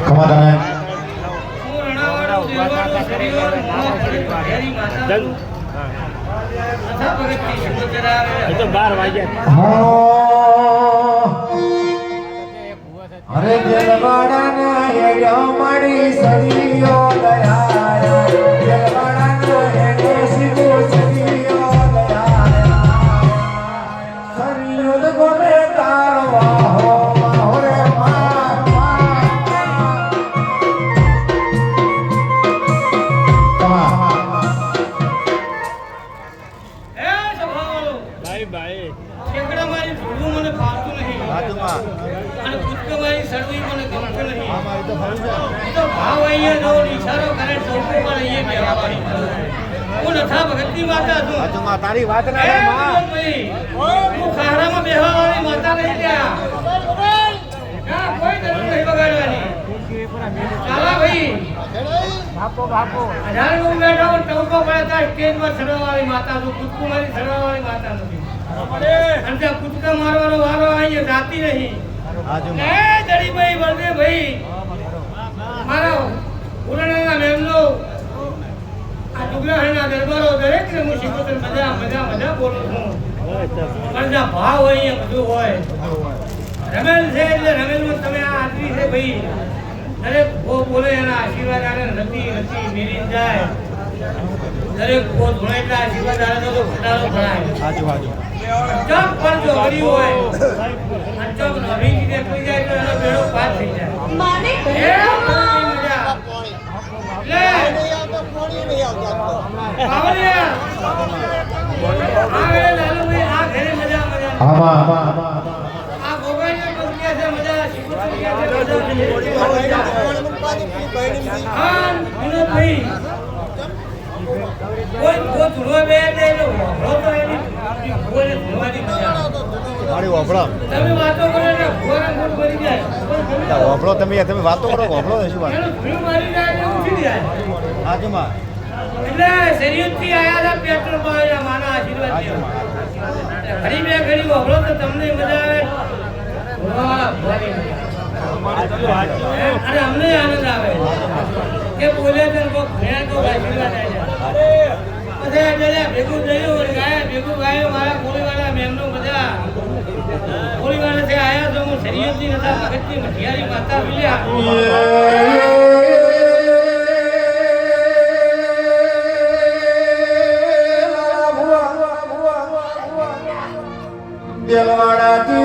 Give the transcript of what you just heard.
ખમાદાન એ તો બાર વાગ્યા. અરે જલવાડાના હેડ્યો મારી સળીઓ દયા ભાઈ મારી ભૂલું મને ફાવતું નહીં. અને કૂદકે મારી સડવી મને ગમતું નહીં. તો ભાવ અહીંયા જો ઈશારો કરે ચોખ્ખું પણ અહીંયા કહેવા હું નથા ભગતની માતા છું. તારી વાત ભાઈ, હું ખારામાં બેહવા વાળી માતા નહીં ત્યાં ના, કોઈ જરૂર નહીં બગાડવાની. ચાલા ભાઈ. હજાર હું બેઠો ટંકો પડે ત્યાં સ્ટેજ પર સડવા વાળી માતા છું. કૂદકું મારી ચડવા વાળી માતા નથી. અને કૂદકા મારવાનો વારો અહીંયા જાતી નહીં એ જડીભાઈ બળદેવભાઈ મારા પુરાણાના મેમનો આ ડુગરાહાના દરબારો દરેકને હું શીખોતર મજા મજા મજા બોલું છું પણ ભાવ હોય અહીંયા બધું હોય રમેલ છે એટલે રમેલમાં તમે આ આદમી છે ભાઈ દરેક બોલે એના આશીર્વાદ આને નથી નથી મેરી જાય દરેક ધોળે એટલા આશીર્વાદ આને તો ઘટાડો ભરાય ચમ પર જો હરી હોય અને ચમ નવી રીતે થઈ જાય તો એનો બેડો પાર થઈ જાય માને મજા લે બાવળિયા આ ઘરે લાલુભાઈ આ ઘરે મજા વાપરો. તમે તમે વાતો કરો વાપરો શું વાત? એટલે શરીરથી આયા હતા પેટ્રોલ પાયા માના આશીર્વાદ ઘડી બે ઘડી વાપરો તો તમને મજા આવે. અને અમને આનંદ આવે. કે બોલે તો ભણ્યા તો આશીર્વાદ બધા બધા ભેગું થયું ગાય, ભેગું ગાયું, મારા ગોળીવાળા મેમનું બધા. ગોળીવાળા આવ્યા તો હું શરીયતની નતા ભગતની મઠિયારી માતા મિલ્યા દેલવાડા તું